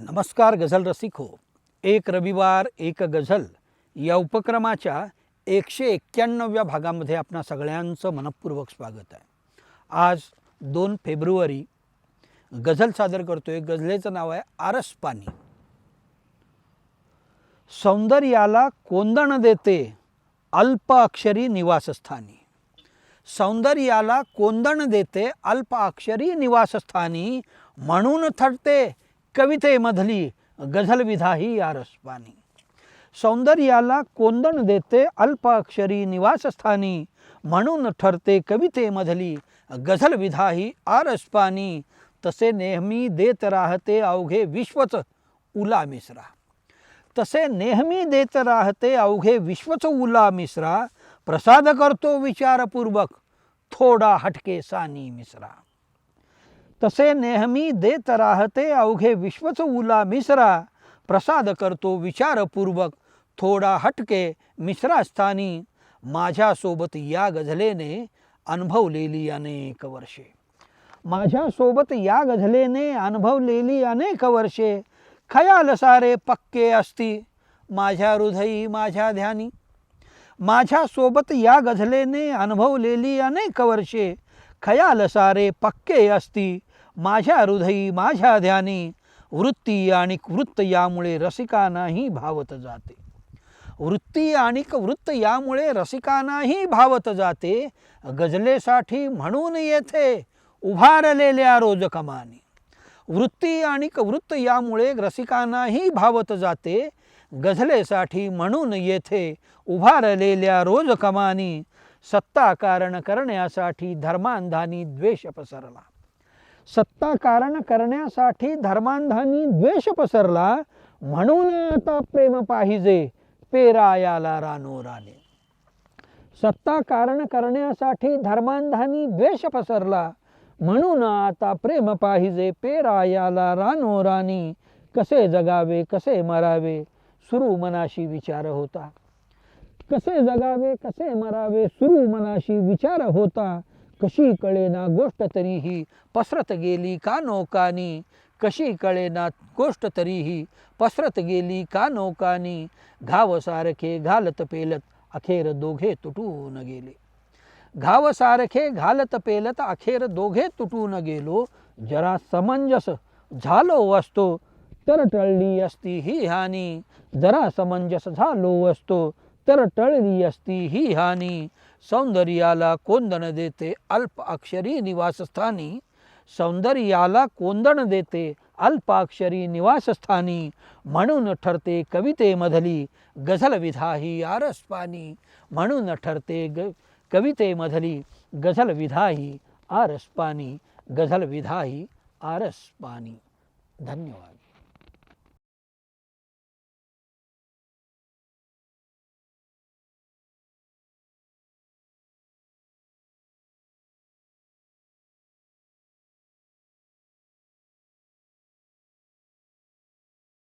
नमस्कार गझल रसिक. हो एक रविवार एक गझल. या उपक्रमाच्या एकशे एक्क्याण्णव्या भागामध्ये आपणा सगळ्यांचं मनपूर्वक स्वागत आहे. आज दोन फेब्रुवारी गझल सादर करतोय. गझलेचं नाव आहे आरस पाणी. सौंदर्याला कोंदण देते अल्प अक्षरी निवासस्थानी. सौंदर्याला कोंदण देते अल्प अक्षरी निवासस्थानी म्हणून ठरते कवितेमधली गझलविधा ही आरसपानी सौंदर्याला कोंदण देते अल्प अक्षरी निवासस्थानी म्हणून ठरते कवितेमधली गझलविधा ही आरसपानी तसे नेहमी देत राहते अवघे विश्वच उला मिश्रा. तसे नेहमी देत राहते अवघे विश्वच उला मिश्रा. प्रसाद करतो विचारपूर्वक थोडा हटके सानी मिश्रा. तसे नेहमी देत राहते अवघे विश्वच उला मिश्रा. प्रसाद करतो विचारपूर्वक थोडा हटके मिश्रा स्थानी. माझ्यासोबत या गझलेने अनुभवलेली अनेक वर्षे. माझ्यासोबत या गझलेने अनुभवलेली अनेक वर्षे. खयाल सारे पक्के असती माझ्या हृदयी माझ्या ध्यानी. माझ्यासोबत या गझलेने अनुभवलेली अनेक वर्षे. खयाल सारे पक्के असती माझ्या हृदयी माझ्या ध्यानी वृत्ती आणि वृत्त यामुळे रसिकांनाही भावत जाते. वृत्ती आणि वृत्त यामुळे रसिकांनाही भावत जाते. गझलेसाठी म्हणून येथे उभारलेल्या रोजकमानी. वृत्ती आणि वृत्त यामुळे रसिकांनाही भावत जाते. गझलेसाठी म्हणून येथे उभारलेल्या रोज कमानी सत्ता कारण करण्यासाठी धर्मांधानी द्वेष पसरला. सत्ता कारण करण्यासाठी धर्मांधानी द्वेष पसरला म्हणून आता प्रेम पाहिजे पेरायाला रानो राने सत्ता कारण करण्यासाठी धर्मांधानी द्वेष पसरला म्हणून आता प्रेम पाहिजे पेरायाला रानो राणी. कसे जगावे कसे मरावे सुरू मनाशी विचार होता. कसे जगावे कसे मरावे सुरू मनाशी विचार होता. कशी कळेना गोष्ट तरीही पसरत गेली का नौकानी? कशी कळेना गोष्ट तरीही पसरत गेली का नौकानी? घावसारखे घालत पेलत अखेर दोघे तुटून गेले. घावसारखे घालत पेलत अखेर दोघे तुटून गेलो. जरा समंजस झालो असतो तर टळली असती ही हानी. जरा समंजस झालो असतो तर टळली असती ही हानी. सौंदर्याला कोंदण देते अल्प अक्षरी निवासस्थानी. सौंदर्याला कोंदण देते अल्पाक्षरी निवासस्थानी. म्हणून ठरते कवितेमधली गझलविधा ही आरसपानी. म्हणून ठरते ग कवितेमधली गझलविधा ही आरसपानी. गझलविधा ही आरसपानी. धन्यवाद.